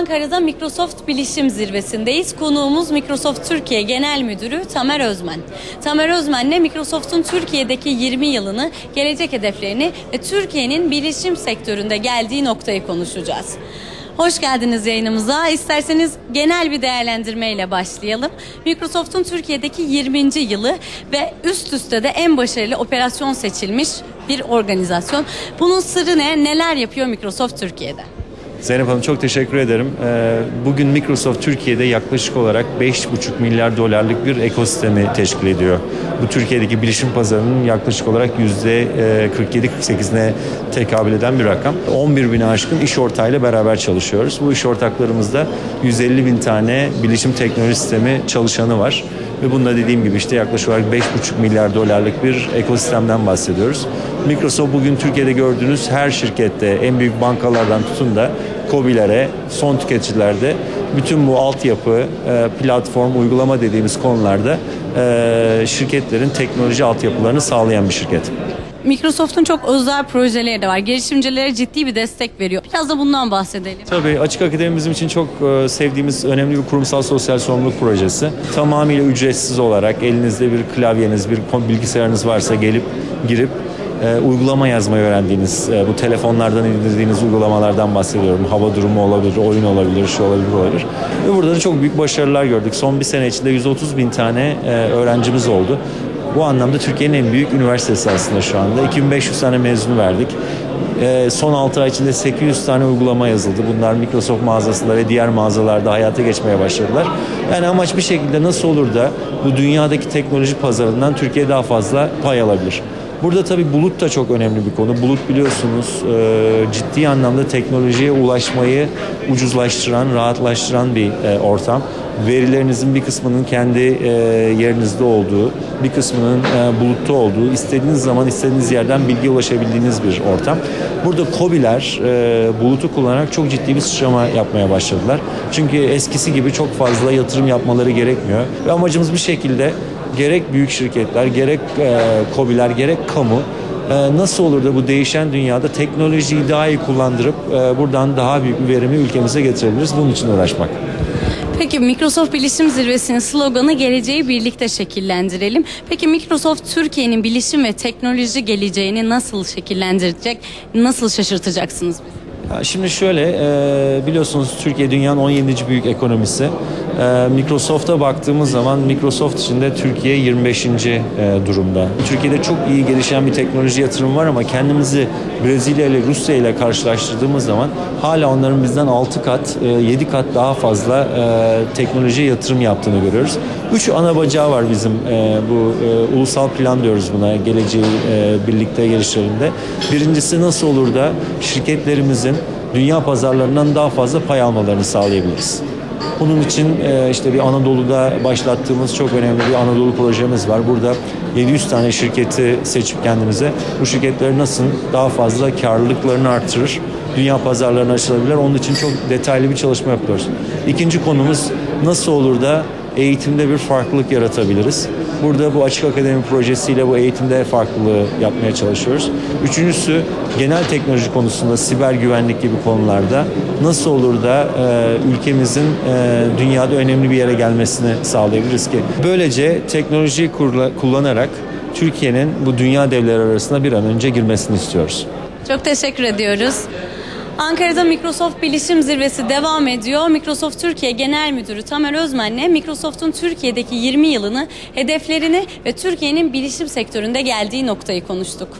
Ankara'da Microsoft Bilişim Zirvesi'ndeyiz. Konuğumuz Microsoft Türkiye Genel Müdürü Tamer Özmen. Tamer Özmen'le Microsoft'un Türkiye'deki 20 yılını, gelecek hedeflerini ve Türkiye'nin bilişim sektöründe geldiği noktayı konuşacağız. Hoş geldiniz yayınımıza. İsterseniz genel bir değerlendirmeyle başlayalım. Microsoft'un Türkiye'deki 20. yılı ve üst üste de en başarılı operasyon seçilmiş bir organizasyon. Bunun sırrı ne? Neler yapıyor Microsoft Türkiye'de? Zeynep Hanım çok teşekkür ederim. Ee, Bugün Microsoft Türkiye'de yaklaşık olarak 5,5 milyar dolarlık bir ekosistemi teşkil ediyor. Bu Türkiye'deki bilişim pazarının yaklaşık olarak %47-48'ine tekabül eden bir rakam. 11 bin aşkın iş ortağıyla beraber çalışıyoruz. Bu iş ortaklarımızda 150 bin tane bilişim teknoloji sistemi çalışanı var. Ve bunda dediğim gibi işte yaklaşık olarak 5,5 milyar dolarlık bir ekosistemden bahsediyoruz. Microsoft bugün Türkiye'de gördüğünüz her şirkette en büyük bankalardan tutun da COBİ'lere, son tüketicilerde bütün bu altyapı, e, platform, uygulama dediğimiz konularda e, şirketlerin teknoloji altyapılarını sağlayan bir şirket. Microsoft'un çok özel projeleri de var. Girişimcilere ciddi bir destek veriyor. Biraz da bundan bahsedelim. Tabii Açık Akademi bizim için çok e, sevdiğimiz önemli bir kurumsal sosyal sorumluluk projesi. Tamamıyla ücretsiz olarak elinizde bir klavyeniz, bir bilgisayarınız varsa gelip girip e, uygulama yazmayı öğrendiğiniz, e, bu telefonlardan indirdiğiniz uygulamalardan bahsediyorum. Hava durumu olabilir, oyun olabilir, şu olabilir, olabilir. Ve burada da çok büyük başarılar gördük. Son bir sene içinde 130 bin tane e, öğrencimiz oldu. Bu anlamda Türkiye'nin en büyük üniversitesi aslında şu anda. 2500 tane mezunu verdik. Ee, son 6 ay içinde 800 tane uygulama yazıldı. Bunlar Microsoft mağazasında ve diğer mağazalarda hayata geçmeye başladılar. Yani amaç bir şekilde nasıl olur da bu dünyadaki teknoloji pazarından Türkiye daha fazla pay alabilir. Burada tabii bulut da çok önemli bir konu. Bulut biliyorsunuz e, ciddi anlamda teknolojiye ulaşmayı ucuzlaştıran, rahatlaştıran bir e, ortam. Verilerinizin bir kısmının kendi e, yerinizde olduğu, bir kısmının e, bulutta olduğu, istediğiniz zaman istediğiniz yerden bilgiye ulaşabildiğiniz bir ortam. Burada COBİ'ler e, bulutu kullanarak çok ciddi bir sıçrama yapmaya başladılar. Çünkü eskisi gibi çok fazla yatırım yapmaları gerekmiyor. Ve amacımız bir şekilde gerek büyük şirketler, gerek e, COBİ'ler, gerek kamu e, nasıl olur da bu değişen dünyada teknolojiyi daha iyi kullandırıp e, buradan daha büyük bir verimi ülkemize getirebiliriz. Bunun için uğraşmak. Peki Microsoft Bilişim Zirvesi'nin sloganı geleceği birlikte şekillendirelim. Peki Microsoft Türkiye'nin bilişim ve teknoloji geleceğini nasıl şekillendirecek, nasıl şaşırtacaksınız bizi? Ya Şimdi şöyle e, biliyorsunuz Türkiye dünyanın 17. büyük ekonomisi. E, Microsoft'a baktığımız zaman Microsoft içinde Türkiye 25. e, durumda. Türkiye'de çok iyi gelişen bir teknoloji yatırımı var ama kendimizi Brezilya ile Rusya ile karşılaştırdığımız zaman hala onların bizden 6 kat, e, 7 kat daha fazla e, teknolojiye yatırım yaptığını görüyoruz. Üç ana bacağı var bizim e, bu e, ulusal plan diyoruz buna geleceği e, birlikte geliştirelimde. Birincisi nasıl olur da şirketlerimizin dünya pazarlarından daha fazla pay almalarını sağlayabiliriz. Bunun için e, işte bir Anadolu'da başlattığımız çok önemli bir Anadolu projemiz var. Burada 700 tane şirketi seçip kendimize bu şirketleri nasıl daha fazla karlılıklarını artırır, dünya pazarlarına açılabilir. Onun için çok detaylı bir çalışma yapıyoruz. İkinci konumuz nasıl olur da eğitimde bir farklılık yaratabiliriz. Burada bu Açık Akademi projesiyle bu eğitimde farklılığı yapmaya çalışıyoruz. Üçüncüsü genel teknoloji konusunda siber güvenlik gibi konularda nasıl olur da e, ülkemizin e, dünyada önemli bir yere gelmesini sağlayabiliriz ki böylece teknolojiyi kurla- kullanarak Türkiye'nin bu dünya devleri arasında bir an önce girmesini istiyoruz. Çok teşekkür ediyoruz. Ankara'da Microsoft Bilişim Zirvesi devam ediyor. Microsoft Türkiye Genel Müdürü Tamer Özmen'le Microsoft'un Türkiye'deki 20 yılını, hedeflerini ve Türkiye'nin bilişim sektöründe geldiği noktayı konuştuk.